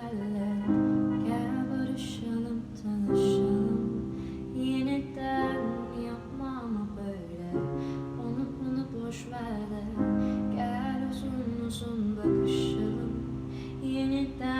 seferler Gel tanışalım. Yeniden yapma ama böyle. Onu bunu boş ver de. Gel uzun uzun bakışalım. Yeniden